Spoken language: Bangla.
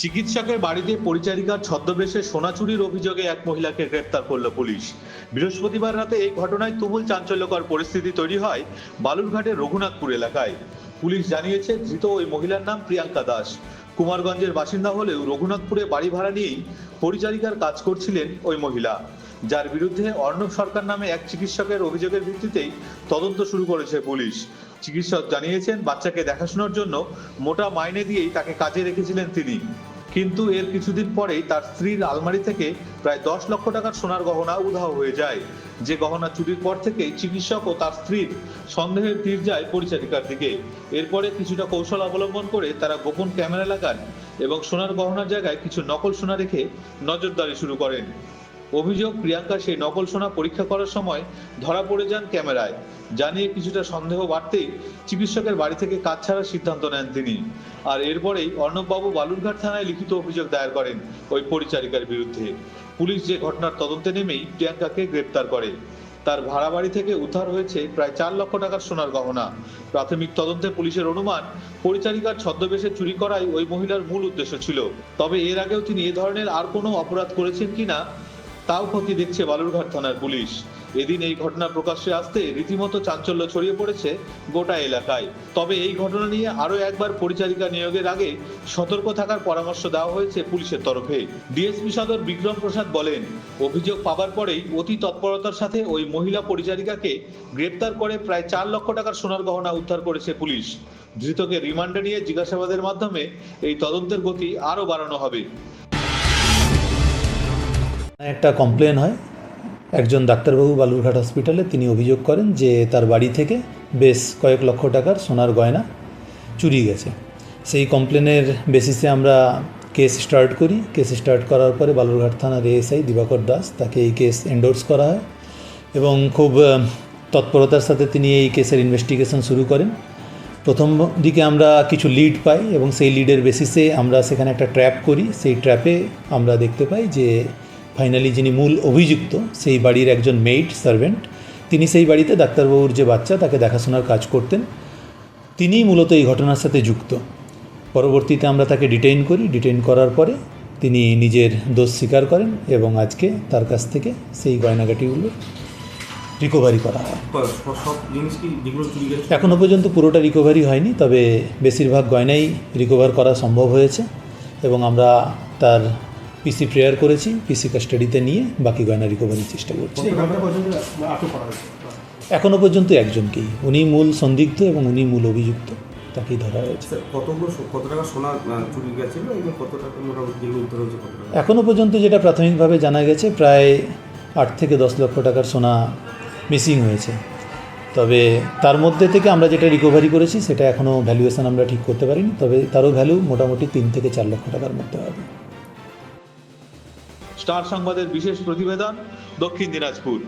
চিকিৎসকের বাড়িতে পরিচারিকার ছদ্মবেশে সোনা চুরির অভিযোগে এক মহিলাকে গ্রেপ্তার করল পুলিশ। বৃহস্পতিবার রাতে এই ঘটনায় তুমুল চাঞ্চল্যকর পরিস্থিতি তৈরি হয় বালুরঘাটের রঘুনাথপুর এলাকায়। পুলিশ জানিয়েছে, ধৃত ওই মহিলার নাম প্রিয়াঙ্কা দাস। কুমারগঞ্জের বাসিন্দা হলেও রঘুনাথপুরে বাড়ি ভাড়া নিয়েই পরিচারিকার কাজ করছিলেন ওই মহিলা। যার বিরুদ্ধে অর্ণব সরকার নামে এক চিকিৎসকের অভিযোগের ভিত্তিতেই তদন্ত শুরু করেছে পুলিশ। চিকিৎসক জানিয়েছেন, বাচ্চাকে দেখাশোনার জন্য মোটা মাইনে দিয়েই তাকে কাজে রেখেছিলেন তিনি। কিন্তু এর কিছুদিন পরেই তার স্ত্রীর আলমারি থেকে প্রায় দশ লক্ষ টাকার সোনার গহনা উধাও হয়ে যায়। যে গহনা চুরির পর থেকেই চিকিৎসক ও তার স্ত্রীর সন্দেহের তীর যায় পরিচারিকার দিকে। এরপরে কিছুটা কৌশল অবলম্বন করে তারা গোপন ক্যামেরা লাগান এবং সোনার গহনার জায়গায় কিছু নকল সোনা রেখে নজরদারি শুরু করেন। অভিযোগ প্রিয়াঙ্কা সেই নকল সোনা পরীক্ষা করার সময় ধরা পড়ে যান ক্যামেরায়। জানিয়ে কিছুটা সন্দেহ বাড়তেই চিকিৎসকের বাড়ি থেকে কাজ ছাড়ার সিদ্ধান্ত নেন তিনি। আর এরপরেই অর্ণববাবু বালুরঘাট থানায় লিখিত অভিযোগ দায়ের করেন ওই পরিচারিকার বিরুদ্ধে। পুলিশ যে ঘটনার তদন্তে নেমেই প্রিয়াঙ্কাকে গ্রেপ্তার করে। তার ভাড়া বাড়ি থেকে উদ্ধার হয়েছে প্রায় চার লক্ষ টাকার সোনার গহনা। প্রাথমিক তদন্তে পুলিশের অনুমান, পরিচারিকার ছদ্মবেশে চুরি করাই ওই মহিলার মূল উদ্দেশ্য ছিল। তবে এর আগেও তিনি এ ধরনের আর কোনো অপরাধ করেছেন কিনা তাও ক্ষতি দেখছে বালুরঘাট থানার পুলিশ। এদিন এই ঘটনা প্রকাশ্যে আসতে রীতিমতো চাঞ্চল্য ছড়িয়ে পড়েছে গোটা এলাকায়। তবে এই ঘটনা নিয়ে আরও একবার পরিচারিকা নিয়োগের আগে সতর্ক থাকার পরামর্শ দেওয়া হয়েছে পুলিশের তরফে। ডিএসপি সদর বিক্রম প্রসাদ বলেন, অভিযোগ পাবার পরেই অতি তৎপরতার সাথে ওই মহিলা পরিচারিকাকে গ্রেপ্তার করে প্রায় চার লক্ষ টাকার সোনার গহনা উদ্ধার করেছে পুলিশ। ধৃতকে রিমান্ডে নিয়ে জিজ্ঞাসাবাদের মাধ্যমে এই তদন্তের গতি আরও বাড়ানো হবে। একটা কমপ্লেন হয়। একজন ডাক্তারবাবু বালুরঘাট হসপিটালে তিনি অভিযোগ করেন যে তার বাড়ি থেকে বেশ কয়েক লক্ষ টাকার সোনার গয়না চুরি গেছে। সেই কমপ্লেনের বেসিসে আমরা কেস স্টার্ট করি। কেস স্টার্ট করার পরে বালুরঘাট থানার এএসআই দিবাকর দাস তাকে এই কেস এন্ডোর্স করা হয় এবং খুব তৎপরতার সাথে তিনি এই কেসের ইনভেস্টিগেশন শুরু করেন। প্রথম দিকে আমরা কিছু লিড পাই এবং সেই লিডের বেসিসে আমরা সেখানে একটা ট্র্যাপ করি। সেই ট্র্যাপে আমরা দেখতে পাই যে ফাইনালি যিনি মূল অভিযুক্ত সেই বাড়ির একজন মেইড সার্ভেন্ট তিনি সেই বাড়িতে ডাক্তারবাবুর যে বাচ্চা তাকে দেখাশোনার কাজ করতেন। তিনিই মূলত এই ঘটনার সাথে যুক্ত। পরবর্তীতে আমরা তাকে ডিটেইন করি। ডিটেইন করার পরে তিনি নিজের দোষ স্বীকার করেন এবং আজকে তার কাছ থেকে সেই গয়নাগাটিগুলো রিকভারি করা হয়। এখনও পর্যন্ত পুরোটা রিকভারি হয়নি তবে বেশিরভাগ গয়নাই রিকভার করা সম্ভব হয়েছে এবং আমরা তার পিসি প্রেয়ার করেছি পিসি কাস্টাডিতে নিয়ে বাকি গয়না রিকভারির চেষ্টা করছি। এখনও পর্যন্ত একজনকেই। উনি মূল সন্দিগ্ধ এবং উনি মূল অভিযুক্ত তাকেই ধরা হয়েছে। স্যার, কতগুলো কত টাকা সোনা চুরি গেছিল? কত টাকা মোটামুটি যেগুলো হয়েছে এখনও পর্যন্ত যেটা প্রাথমিকভাবে জানা গেছে প্রায় আট থেকে দশ লক্ষ টাকার সোনা মিসিং হয়েছে। তবে তার মধ্যে থেকে আমরা যেটা রিকভারি করেছি সেটা এখনও ভ্যালুয়েশন আমরা ঠিক করতে পারিনি তবে তারও ভ্যালু মোটামুটি তিন থেকে চার লক্ষ টাকার মধ্যে হবে। স্টার সংবাদের বিশেষ প্রতিবেদন দক্ষিণ দিনাজপুর।